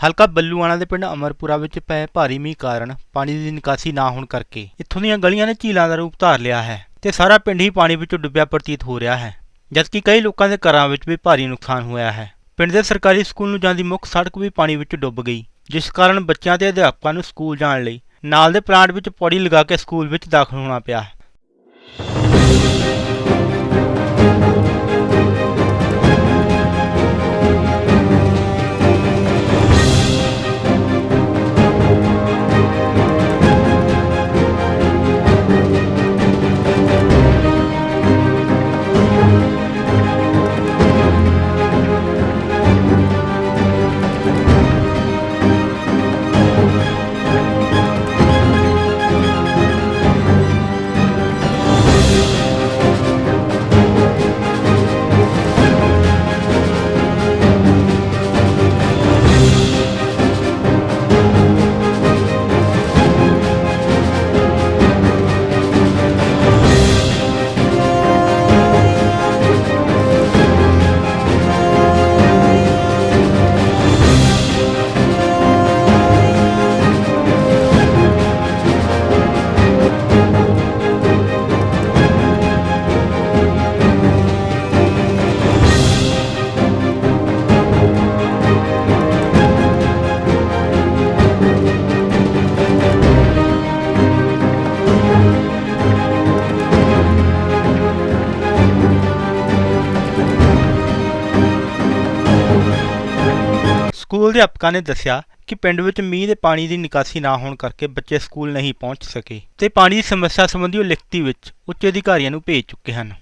ਹਲਕਾ ਬੱਲੂਆਣਾ ਦੇ ਪਿੰਡ ਅਮਰਪੁਰਾ ਵਿੱਚ ਪਏ ਭਾਰੀ ਮੀਂਹ ਕਾਰਨ ਪਾਣੀ ਦੀ ਨਿਕਾਸੀ ਨਾ ਹੋਣ ਕਰਕੇ ਇੱਥੋਂ ਦੀਆਂ ਗਲੀਆਂ ਨੇ ਝੀਲਾਂ ਦਾ ਰੂਪ ਧਾਰ ਲਿਆ ਹੈ ਤੇ ਸਾਰਾ ਪਿੰਡ ਹੀ ਪਾਣੀ ਵਿੱਚ ਡੁੱਬਿਆ ਪ੍ਰਤੀਤ ਹੋ ਰਿਹਾ ਹੈ, ਜਦਕਿ ਕਈ ਲੋਕਾਂ ਦੇ ਘਰਾਂ ਵਿੱਚ ਵੀ ਭਾਰੀ ਨੁਕਸਾਨ ਹੋਇਆ ਹੈ। ਪਿੰਡ ਦੇ ਸਰਕਾਰੀ ਸਕੂਲ ਨੂੰ ਜਾਂਦੀ ਮੁੱਖ ਸੜਕ ਵੀ ਪਾਣੀ ਵਿੱਚ ਡੁੱਬ ਗਈ, ਜਿਸ ਕਾਰਨ ਬੱਚਿਆਂ ਤੇ ਅਧਿਆਪਕਾਂ ਨੂੰ ਸਕੂਲ ਜਾਣ ਲਈ ਨਾਲ ਦੇ ਪਲਾਂਟ ਵਿੱਚ ਪੌੜੀ ਲਗਾ ਕੇ ਸਕੂਲ ਵਿੱਚ ਦਾਖਲ ਹੋਣਾ ਪਿਆ। ਸਕੂਲ ਅਧਿਆਪਕਾਂ ਨੇ ਦੱਸਿਆ ਕਿ ਪਿੰਡ ਵਿੱਚ ਮੀਂਹ ਦੇ ਪਾਣੀ ਦੀ ਨਿਕਾਸੀ ਨਾ ਹੋਣ ਕਰਕੇ ਬੱਚੇ ਸਕੂਲ ਨਹੀਂ ਪਹੁੰਚ ਸਕੇ ਤੇ ਪਾਣੀ ਦੀ ਸਮੱਸਿਆ ਸੰਬੰਧੀ ਉਹ ਲਿਖਤੀ ਵਿੱਚ ਉੱਚ ਅਧਿਕਾਰੀਆਂ ਨੂੰ ਭੇਜ ਚੁੱਕੇ ਹਨ।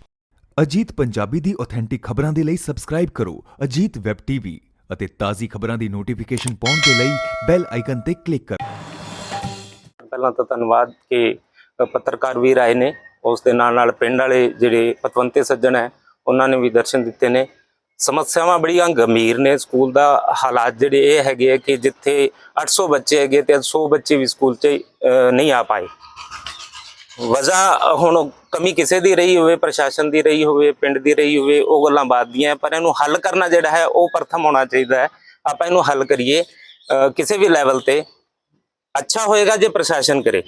ਅਜੀਤ ਪੰਜਾਬੀ ਦੀ ਆਥੈਂਟਿਕ ਖਬਰਾਂ ਦੇ ਲਈ ਸਬਸਕ੍ਰਾਈਬ ਕਰੋ ਅਜੀਤ ਵੈਬ ਟੀਵੀ ਅਤੇ ਤਾਜ਼ੀ ਖਬਰਾਂ ਦੀ ਨੋਟੀਫਿਕੇਸ਼ਨ ਪਾਉਣ ਦੇ ਲਈ ਬੈਲ ਆਈਕਨ ਤੇ ਕਲਿੱਕ ਕਰੋ। ਪਹਿਲਾਂ ਤਾਂ ਧੰਨਵਾਦ ਕਿ ਪੱਤਰਕਾਰ ਵੀਰ ਆਏ ਨੇ। ਉਸ ਦੇ ਨਾਲ ਨਾਲ ਪਿੰਡ ਵਾਲੇ ਜਿਹੜੇ ਪਤਵੰਤੇ ਸੱਜਣ ਹੈ ਉਹਨਾਂ ਨੇ ਵੀ ਦਰਸ਼ਨ ਦਿੱਤੇ ਨੇ। ਸਮੱਸਿਆਵਾਂ ਬੜੀਆਂ ਗੰਭੀਰ ਨੇ। ਸਕੂਲ ਦਾ ਹਾਲਾਤ ਜਿਹੜੇ ਇਹ ਹੈਗੇ ਆ ਕਿ ਜਿੱਥੇ 800 ਬੱਚੇ ਹੈਗੇ ਤੇ 100 ਬੱਚੇ ਵੀ ਸਕੂਲ 'ਚ ਨਹੀਂ ਆ ਪਾਏ। ਵਜ੍ਹਾ ਹੁਣ ਕਮੀ ਕਿਸੇ ਦੀ ਰਹੀ ਹੋਵੇ, ਪ੍ਰਸ਼ਾਸਨ ਦੀ ਰਹੀ ਹੋਵੇ, ਪਿੰਡ ਦੀ ਰਹੀ ਹੋਵੇ, ਉਹ ਗੱਲਾਂ ਬਾਤ ਦੀਆਂ, ਪਰ ਇਹਨੂੰ ਹੱਲ ਕਰਨਾ ਜਿਹੜਾ ਹੈ, ਉਹ ਪ੍ਰਥਮ ਹੋਣਾ ਚਾਹੀਦਾ ਹੈ। ਆਪਾਂ ਇਹਨੂੰ ਹੱਲ ਕਰੀਏ ਕਿਸੇ ਵੀ ਲੈਵਲ ਤੇ। ਅੱਛਾ ਹੋਏਗਾ ਜੇ ਪ੍ਰਸ਼ਾਸਨ ਕਰੇ।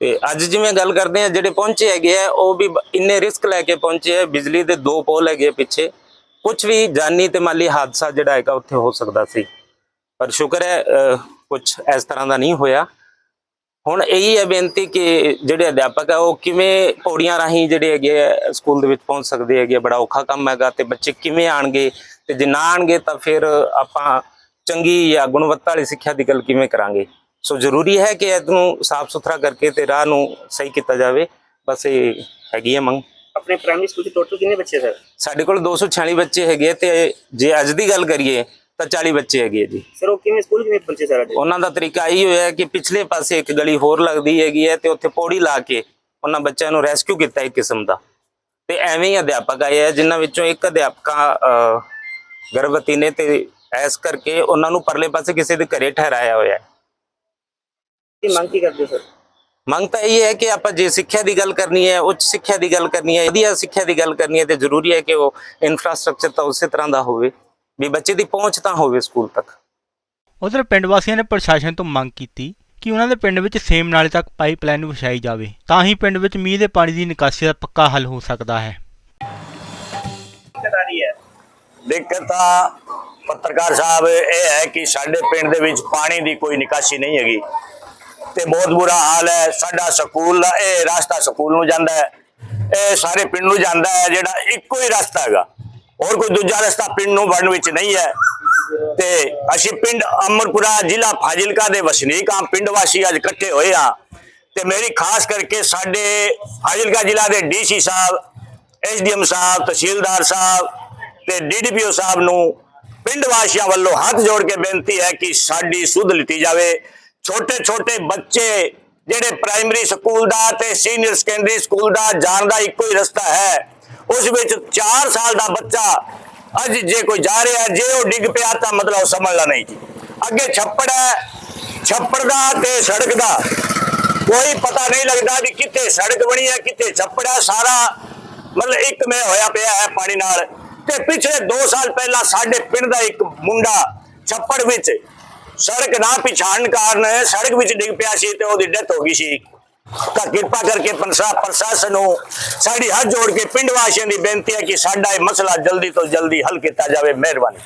ਤੇ ਅੱਜ ਜਿਵੇਂ ਗੱਲ ਕਰਦੇ ਆ ਜਿਹੜੇ ਪਹੁੰਚੇ ਹੈਗੇ ਆ, ਉਹ ਵੀ ਇੰਨੇ ਰਿਸਕ ਲੈ ਕੇ ਪਹੁੰਚੇ ਆ। ਬਿਜਲੀ ਦੇ ਦੋ ਪੋਲ ਹੈਗੇ ਪਿੱਛੇ। ਕੁਝ ਵੀ ਜਾਨੀ ਤੇ ਮਾਲੀ ਹਾਦਸਾ ਜਿਹੜਾ ਹੈਗਾ ਉੱਥੇ ਹੋ ਸਕਦਾ ਸੀ। ਪਰ ਸ਼ੁਕਰ ਹੈ ਕੁਝ ਇਸ ਤਰ੍ਹਾਂ ਦਾ ਨਹੀਂ ਹੋਇਆ। ਹੁਣ ਇਹੀ ਹੈ ਬੇਨਤੀ ਕਿ ਜਿਹੜੇ ਅਧਿਆਪਕ ਆ, ਉਹ ਕਿਵੇਂ ਪੌੜੀਆਂ ਰਾਹੀਂ ਜਿਹੜੇ ਹੈਗੇ ਆ, ਸਕੂਲ ਦੇ ਵਿੱਚ ਪਹੁੰਚ ਸਕਦੇ ਹੈਗੇ ਆ। ਬੜਾ ਔਖਾ ਕੰਮ ਹੈਗਾ ਤੇ ਬੱਚੇ ਕਿਵੇਂ ਆਣਗੇ ਤੇ ਜੇ ਨਾ ਆਣਗੇ ਤਾਂ ਫਿਰ ਆਪਾਂ ਚੰਗੀ ਜਾਂ ਗੁਣਵੱਤਾ ਵਾਲੀ ਸਿੱਖਿਆ ਦੀ ਗੱਲ ਕਿਵੇਂ ਕਰਾਂਗੇ? ਸੋ ਜ਼ਰੂਰੀ ਹੈ ਕਿ ਇਹਨੂੰ ਸਾਫ਼ ਸੁਥਰਾ ਕਰਕੇ ਤੇ ਰਾਹ ਨੂੰ ਸਹੀ ਕੀਤਾ ਜਾਵੇ। ਬਸ ਇਹ ਹੈਗੀ ਹੈ ਮੰਗ। ਆਪਣੇ ਪ੍ਰਾਇਮਰੀ ਸਕੂਲ ਚ ਟੋਟਲ ਕਿੰਨੇ ਬੱਚੇ ਸਰ ਸਾਡੇ ਕੋਲ 246 ਬੱਚੇ ਹੈਗੇ ਆ ਤੇ ਜੇ ਅੱਜ ਦੀ ਗੱਲ ਕਰੀਏ ਤਾਂ 40 ਬੱਚੇ ਹੈਗੇ ਆ ਜੀ। ਸਰ ਉਹ ਕਿਵੇਂ ਸਕੂਲ ਕਿਵੇਂ ਪਹੁੰਚੇ ਸਰ ਅੱਜ? ਉਹਨਾਂ ਦਾ ਤਰੀਕਾ ਇਹੀ ਹੋਇਆ ਕਿ ਪਿਛਲੇ ਪਾਸੇ ਇੱਕ ਗਲੀ ਹੋਰ ਲੱਗਦੀ ਹੈਗੀ ਹੈ ਤੇ ਉੱਥੇ ਪੌੜੀ ਲਾ ਕੇ ਉਹਨਾਂ ਬੱਚਿਆਂ ਨੂੰ ਰੈਸਕਿਊ ਕੀਤਾ ਇੱਕ ਕਿਸਮ ਦਾ। ਤੇ ਐਵੇਂ ਹੀ ਅਧਿਆਪਕ ਆਏ ਆ ਜਿਨ੍ਹਾਂ ਵਿੱਚੋਂ ਇੱਕ ਅਧਿਆਪਕਾ ਗਰਭਵਤੀ ਨੇ ਤੇ ਐਸ ਕਰਕੇ ਉਹਨਾਂ ਨੂੰ ਪਰਲੇ ਪਾਸੇ ਕਿਸੇ ਦੇ ਘਰੇ ਠਹਿਰਾਇਆ ਹੋਇਆ ਹੈ। ਕੀ ਮੰਗ ਕੀ ਕਰਦੇ ਸਰ ਮੰਗ ਤਾਂ ਇਹ ਹੈ ਕਿ ਆਪਾਂ ਜੇ ਸਿੱਖਿਆ ਦੀ ਗੱਲ ਕਰਨੀ ਹੈ ਉੱਚ ਸਿੱਖਿਆ ਦੀ ਗੱਲ ਕਰਨੀ ਹੈ ਵਧੀਆ ਸਿੱਖਿਆ ਦੀ ਗੱਲ ਕਰਨੀ ਹੈ ਤੇ ਜ਼ਰੂਰੀ ਹੈ ਕਿ ਉਹ ਇਨਫਰਾਸਟ੍ਰਕਚਰ ਤਾਂ ਉਸੇ ਤਰ੍ਹਾਂ ਦਾ ਹੋਵੇ ਵੀ ਬੱਚੇ ਦੀ ਪਹੁੰਚ ਤਾਂ ਹੋਵੇ ਸਕੂਲ ਤੱਕ। ਉਧਰ ਪਿੰਡ ਵਾਸੀਆਂ ਨੇ ਪ੍ਰਸ਼ਾਸਨ ਤੋਂ ਮੰਗ ਕੀਤੀ ਕਿ ਉਹਨਾਂ ਦੇ ਪਿੰਡ ਵਿੱਚ ਸੇਮ ਨਾਲੇ ਤੱਕ ਪਾਈਪਲਾਈਨ ਵਿਛਾਈ ਜਾਵੇ ਤਾਂ ਹੀ ਪਿੰਡ ਵਿੱਚ ਮੀਂਹ ਦੇ ਪਾਣੀ ਦੀ ਨਿਕਾਸੀ ਦਾ ਪੱਕਾ ਹੱਲ ਹੋ ਸਕਦਾ ਹੈ। ਦਿੱਕਤ ਆ ਪੱਤਰਕਾਰ ਸਾਹਿਬ ਇਹ ਹੈ ਕਿ ਸਾਡੇ ਪਿੰਡ ਦੇ ਵਿੱਚ ਪਾਣੀ ਦੀ ਕੋਈ ਨਿਕਾਸੀ ਨਹੀਂ ਹੈਗੀ। ਤੇ ਬਹੁਤ ਬੁਰਾ ਹਾਲ ਹੈ। ਸਾਡਾ ਸਕੂਲ ਦਾ, ਇਹ ਰਸਤਾ ਸਕੂਲ ਨੂੰ ਜਾਂਦਾ ਹੈ। ਇਹ ਸਾਰੇ ਪਿੰਡ ਨੂੰ ਜਾਂਦਾ ਹੈ, ਜਿਹੜਾ ਇੱਕੋ ਹੀ ਰਸਤਾ ਹੈਗਾ। ਹੋਰ ਕੋਈ ਦੂਜਾ ਰਸਤਾ ਪਿੰਡ ਨੂੰ ਵੜਨ ਵਿੱਚ ਨਹੀਂ ਹੈ। ਤੇ ਅਸੀਂ ਪਿੰਡ ਅਮਰਪੁਰਾ ਜ਼ਿਲ੍ਹਾ ਫਾਜ਼ਿਲਕਾ ਦੇ ਵਸਨੀਕ ਹਾਂ। ਪਿੰਡ ਵਾਸੀ ਅੱਜ ਇਕੱਠੇ ਹੋਏ ਹਾਂ। ਤੇ ਮੇਰੀ ਖਾਸ ਕਰਕੇ ਸਾਡੇ ਫਾਜ਼ਿਲਕਾ ਜ਼ਿਲ੍ਹਾ ਦੇ ਡੀਸੀ ਸਾਹਿਬ, ਐਸਡੀਐਮ ਸਾਹਿਬ, ਤਹਿਸੀਲਦਾਰ ਸਾਹਿਬ ਤੇ ਡੀਡੀਪੀਓ ਸਾਹਿਬ ਨੂੰ ਪਿੰਡ ਵਾਸੀਆਂ ਵੱਲੋਂ ਹੱਥ ਜੋੜ ਕੇ ਬੇਨਤੀ ਹੈ ਕਿ ਸਾਡੀ ਸੁਧ ਲਿੱਤੀ ਜਾਵੇ। ਛੋਟੇ ਛੋਟੇ ਬੱਚੇ ਜਿਹੜੇ ਪ੍ਰਾਇਮਰੀ ਸਕੂਲ ਦਾ ਤੇ ਸੀਨੀਅਰ ਸੈਕੰਡਰੀ ਸਕੂਲ ਦਾ ਜਾਣ ਦਾ ਇੱਕੋ ਹੀ ਰਸਤਾ ਹੈ। ਉਸ ਵਿੱਚ 4 ਸਾਲ ਦਾ ਬੱਚਾ ਅੱਜ ਜੇ ਕੋਈ ਜਾ ਰਿਹਾ, ਜੇ ਉਹ ਡਿੱਗ ਪਿਆ ਤਾਂ ਮਤਲਬ ਸਮਝਦਾ ਨਹੀਂ। ਜੀ ਅੱਗੇ ਛੱਪੜ ਹੈ, ਛੱਪੜ ਦਾ ਤੇ ਸੜਕ ਦਾ। ਕੋਈ ਪਤਾ ਨਹੀਂ ਲੱਗਦਾ ਵੀ ਕਿੱਥੇ ਸੜਕ ਬਣੀ ਹੈ, ਕਿੱਥੇ ਛੱਪੜ ਹੈ। ਸਾਰਾ ਮਤਲਬ ਇੱਕ ਮੈਂ ਹੋਇਆ ਪਿਆ ਹੈ ਪਾਣੀ ਨਾਲ। ਤੇ ਪਿਛਲੇ 2 ਸਾਲ ਪਹਿਲਾਂ ਸਾਡੇ ਪਿੰਡ ਦਾ ਇੱਕ ਮੁੰਡਾ ਛੱਪੜ ਵਿੱਚ ਸੜਕ ਨਾ ਪਛਾਣਨ ਕਾਰਨ ਸੜਕ ਵਿੱਚ ਡਿੱਗ ਪਿਆ ਸੀ ਤੇ ਉਹਦੀ ਡੈਥ ਹੋ ਗਈ ਸੀ। ਤਾਂ ਕਿਰਪਾ ਕਰਕੇ ਪ੍ਰਸ਼ਾਸਨ ਨੂੰ ਸਾਡੀ ਹੱਥ ਜੋੜ ਕੇ ਪਿੰਡ ਵਾਸੀਆਂ ਦੀ ਬੇਨਤੀ ਹੈ ਕਿ ਸਾਡਾ ਇਹ ਮਸਲਾ ਜਲਦੀ ਤੋਂ ਜਲਦੀ ਹੱਲ ਕੀਤਾ ਜਾਵੇ। ਮਿਹਰਬਾਨੀ।